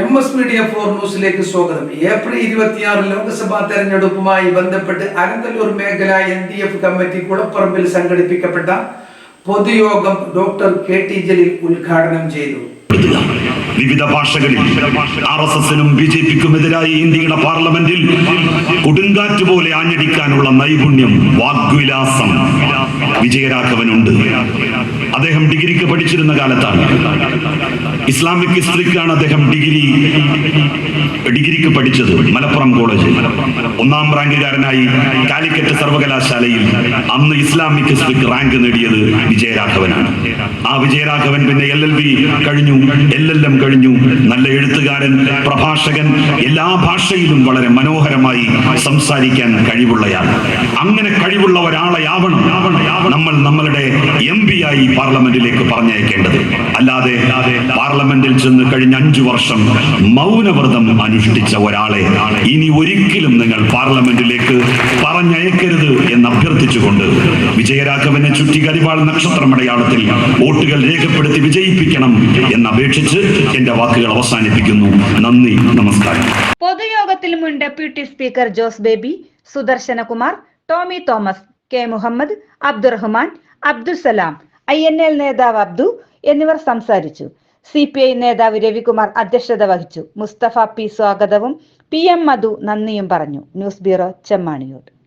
M S media for ന്യൂസിലേക്ക് സ്വാഗതം. April ഇരുപത്തിയാറ് ലോക്സഭാ തെരഞ്ഞെടുപ്പുമായി ബന്ധപ്പെട്ട് അരന്തല്ലൂർ മേഖല എൻ ഡി എഫ് കമ്മിറ്റി കുളപ്പറമ്പിൽ സംഘടിപ്പിക്കപ്പെട്ട പൊതുയോഗം ഡോക്ടർ കെ ടി ജലീൽ ഉദ്ഘാടനം ചെയ്തു. വിവിധ ഭാഷകളിൽ ആർ എസ് എസിനും ബി ജെ പിക്കും എതിരായി ഇന്ത്യയുടെ പാർലമെന്റിൽ കൊടുങ്കാറ്റ് പോലെ ആഞ്ഞടിക്കാനുള്ള നൈപുണ്യം വാഗ്വിലാസം വിജയരാഘവനുണ്ട്. അദ്ദേഹം ഡിഗ്രിക്ക് പഠിച്ചിരുന്ന കാലത്താണ്. ഇസ്ലാമിക് ഹിസ്റ്ററിക്കാണ് അദ്ദേഹം ഡിഗ്രി ഡിഗ്രിക്ക് പഠിച്ചത് മലപ്പുറം കോളേജ് ഒന്നാം റാങ്കുകാരനായി കാലിക്കറ്റ് സർവകലാശാലയിൽ അന്ന് ഇസ്ലാമിക് ഹിസ്റ്ററിക്ക് റാങ്ക് നേടിയത് വിജയരാഘവനാണ്. ആ വിജയരാഘവൻ പിന്നെ എൽ എൽ ബി കഴിഞ്ഞു എൽ എൽ എം കഴിഞ്ഞു. നല്ല എഴുത്തുകാരൻ പ്രഭാഷകൻ എല്ലാ ഭാഷയിലും വളരെ മനോഹരമായി സംസാരിക്കാൻ കഴിവുള്ളയാൾ. അങ്ങനെ കഴിവുള്ള ഒരാളെ ആവണം നമ്മൾ നമ്മളുടെ എം ആയി പാർലമെന്റിലേക്ക് പറഞ്ഞയക്കേണ്ടത്. അല്ലാതെ പാർലമെന്റിൽ ചെന്ന് കഴിഞ്ഞ അഞ്ചു വർഷം മൗനവ്രതം അനുഷ്ഠിച്ച ഒരാളെ ഇനി ഒരിക്കലും നിങ്ങൾ പാർലമെന്റിലേക്ക് പറഞ്ഞയക്കരുത് എന്ന് അഭ്യർത്ഥിച്ചുകൊണ്ട് വിജയരാഘവനെ ചുറ്റി കരിവാൾ നക്ഷത്രമടയാളത്തിൽ വോട്ടുകൾ രേഖപ്പെടുത്തി വിജയിപ്പിക്കണം എന്ന് അപേക്ഷിച്ച് എന്റെ വാക്കുകൾ അവസാനിപ്പിക്കുന്നു. നന്ദി നമസ്കാരം. പൊതുയോഗത്തിൽ മുൻ deputy speaker Jose Baby Sudarshanakumar Tomy Thomas K Muhammad Abdurahman Abdul Salam I N L നേതാവ് അബ്ദു എന്നിവർ സംസാരിച്ചു. സി പി ഐ നേതാവ് രവികുമാർ അധ്യക്ഷത വഹിച്ചു. മുസ്തഫ പി സ്വാഗതവും പി എം മധു നന്ദിയും പറഞ്ഞു. News bureau Chemmaniyode